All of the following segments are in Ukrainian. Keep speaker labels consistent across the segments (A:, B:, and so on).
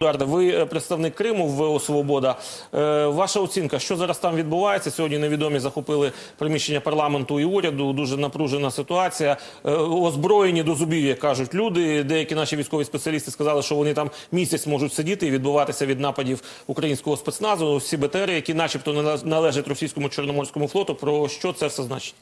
A: Едуарде, ви е, представник Криму в ВО «Свобода». Е, Ваша оцінка, що зараз там відбувається? Сьогодні невідомі захопили приміщення парламенту і уряду. Дуже напружена ситуація. Е, Озброєні до зубів, як кажуть люди. Деякі наші військові спеціалісти сказали, що вони там місяць можуть сидіти і відбуватися від нападів українського спецназу. Всі БТРи, які начебто нале- належать російському чорноморському флоту. Про що це все значить?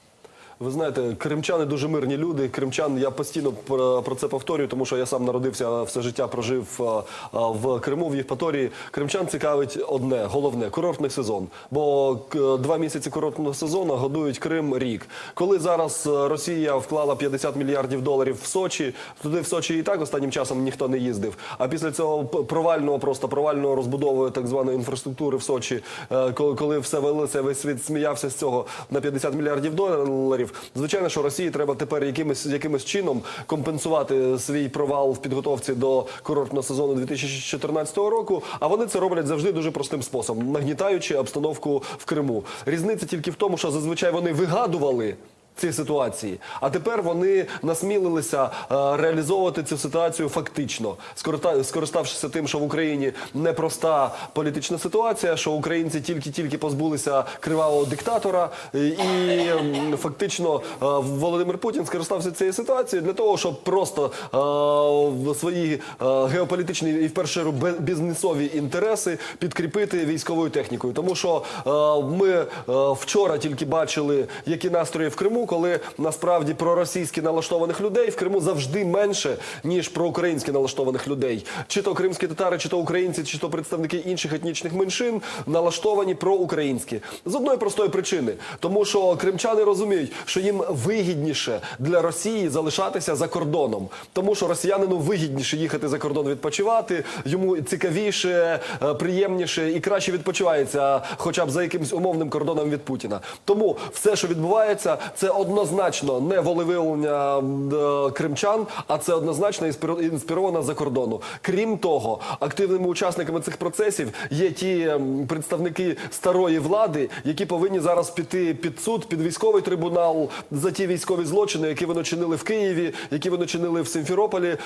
B: Ви знаєте, кримчани дуже мирні люди. Кримчан я постійно про, це повторюю, тому що я сам народився все життя, прожив а, а, в Криму, в Євпаторії. Кримчан цікавить одне, головне курортний сезон. Бо два місяці курортного сезону годують Крим рік. Коли зараз е, Росія вклала 50 мільярдів доларів в Сочі, туди в Сочі і так останнім часом ніхто не їздив. А після цього провального, просто провального розбудови так званої інфраструктури в Сочі, е, коли все велося, весь світ сміявся з цього на 50 мільярдів доларів. Звичайно, що Росії треба тепер якимось якимось чином компенсувати свій провал в підготовці до курортного сезону 2014 року. А вони це роблять завжди дуже простим способом, нагнітаючи обстановку в Криму. Різниця тільки в тому, що зазвичай вони вигадували. Ці ситуації, а тепер вони насмілилися е, реалізовувати цю ситуацію фактично, скориста- скориставшися тим, що в Україні непроста політична ситуація, що українці тільки-тільки позбулися кривавого диктатора, і, і, фактично е, Володимир Путін скористався цією ситуацією для того, щоб просто е, в свої е, геополітичні і в першу чергу бізнесові інтереси підкріпити військовою технікою. Тому що е, ми е, вчора тільки бачили, які настрої в Криму, коли насправді проросійськи налаштованих людей в Криму завжди менше ніж проукраїнськи налаштованих людей. Чи то кримські татари, чи то українці, чи то представники інших етнічних меншин налаштовані проукраїнські з одної простої причини, тому що кримчани розуміють, що їм вигідніше для Росії залишатися за кордоном, тому що росіянину вигідніше їхати за кордон відпочивати, йому цікавіше, е, приємніше і краще відпочивається, хоча б за якимось умовним кордоном від Путіна. Тому все, що відбувається, це однозначно не волевиявлення е, кримчан, а це однозначно інспіро- інспіровано за кордону. Крім того, активними учасниками цих процесів є ті представники старої влади, які повинні зараз піти під суд, під військовий трибунал за ті військові злочини, які вони чинили в Києві, які вони чинили в Симферополі, е,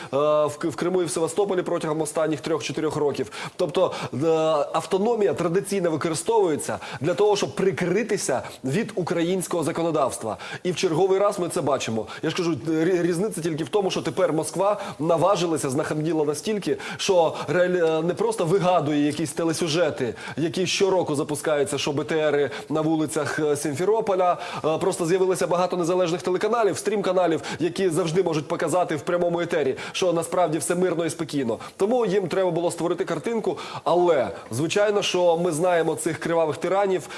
B: в Криму і в Севастополі протягом останніх трьох-чотирьох років. Тобто е, автономія традиційно використовується для того, щоб прикритися від українського законодавства. І в черговий раз ми це бачимо. Я ж кажу, різниця тільки в тому, що тепер Москва наважилася, знахамділа настільки, що е, не просто вигадує якісь телесюжети, які щороку запускаються, що БТРи на вулицях е, Сімферополя. Е, Просто з'явилося багато незалежних телеканалів, стрім-каналів, які завжди можуть показати в прямому етері, що насправді все мирно і спокійно. Тому їм треба було створити картинку. Але звичайно, що ми знаємо цих кривавих тиранів.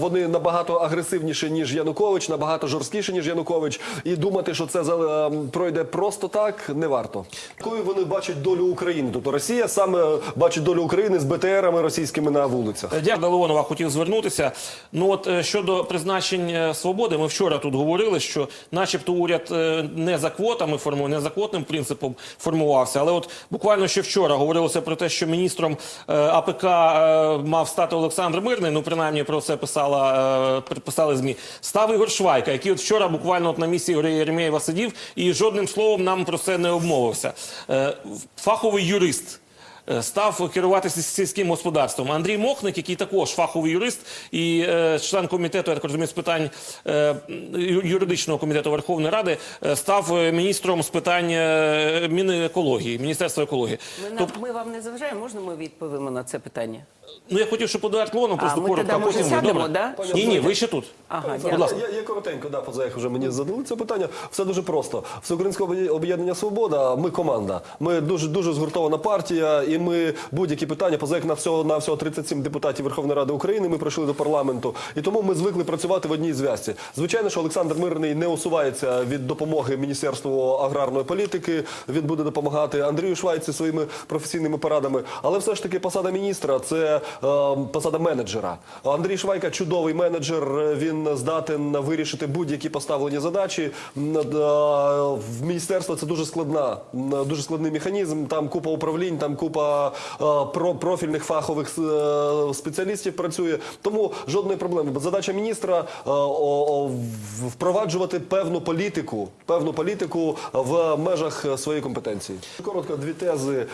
B: Вони набагато агресивніші ніж Янукович, набагато жорсткіші ніж Янукович. І думати, що це е, пройде просто так, не варто. Якою вони бачать долю України? Тобто Росія саме бачить долю України з БТРами російськими на вулицях.
A: Дякую, Леонова хотів звернутися. Ну от е, щодо призначень е, свободи, ми вчора тут говорили, що, начебто, уряд е, не за квотами формує, не за квотним принципом формувався. Але от буквально ще вчора говорилося про те, що міністром е, АПК е, мав стати Олександр Мирний. Ну принаймні про це писала е, писали змі. Став Ігор Швайка, який от вчора буквально от на місці Ігоря Єремєєва сидів і жодним словом нам про це не обмовився. Е, Фаховий юрист став керуватися сільським господарством. Андрій Мохник, який також фаховий юрист і е, член комітету, я так розумію, з питань е, ю- юридичного комітету Верховної Ради, е, став е, міністром з питань е, Мінекології, Міністерства екології.
C: Ми,
A: Тобто,
C: ми вам не заважаємо, можна ми відповімо на це питання?
A: ну я хотів, щоб Едуард Леонов просто коротко, а потім
C: сядемо, да?
A: Ні, ні, ви ще тут.
C: Ага,
B: Будь
A: ласка.
B: Я, я коротенько, да, поза як вже мені задали це питання. Все дуже просто. Всеукраїнське об'є- об'єднання Свобода. Ми команда. Ми дуже дуже згуртована партія, і ми будь-які питання, поза як на всього на всього 37 депутатів Верховної Ради України. Ми прийшли до парламенту, і тому ми звикли працювати в одній зв'язці. Звичайно, що Олександр Мирний не усувається від допомоги Міністерству аграрної політики. Він буде допомагати Андрію Швайці своїми професійними порадами. Але все ж таки посада міністра це е, посада менеджера. Андрій Швайка чудовий менеджер. Він здатен вирішити будь-які поставлені задачі. Е, В міністерство це дуже складна, дуже складний механізм. Там купа управлінь, там купа е, про профільних фахових е, спеціалістів працює. Тому жодної проблеми. Бо задача міністра е, впроваджувати певну політику, певну політику в межах своєї компетенції. Коротко, дві тези.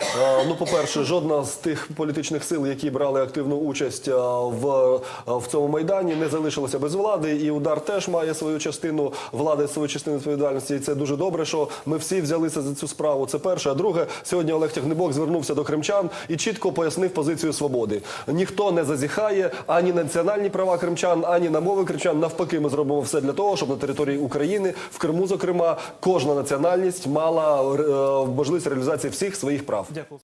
B: Ну, по-перше, жодна з тих політичних сил, які брали активну участь в, в цьому майдані, не залишилася без влади. І удар теж має свою частину влади, свою частину відповідальності. І це дуже добре, що ми всі взялися за цю справу. Це перше. А друге, сьогодні Олег Тягнебок звернувся до кримчан і чітко пояснив позицію свободи. Ніхто не зазіхає ані на національні права кримчан, ані на мови кримчан. Навпаки, ми зробимо все для того, щоб на території України, в Криму, зокрема, кожна національність мала е, можливість реалізації всіх своїх прав.
A: Дякую.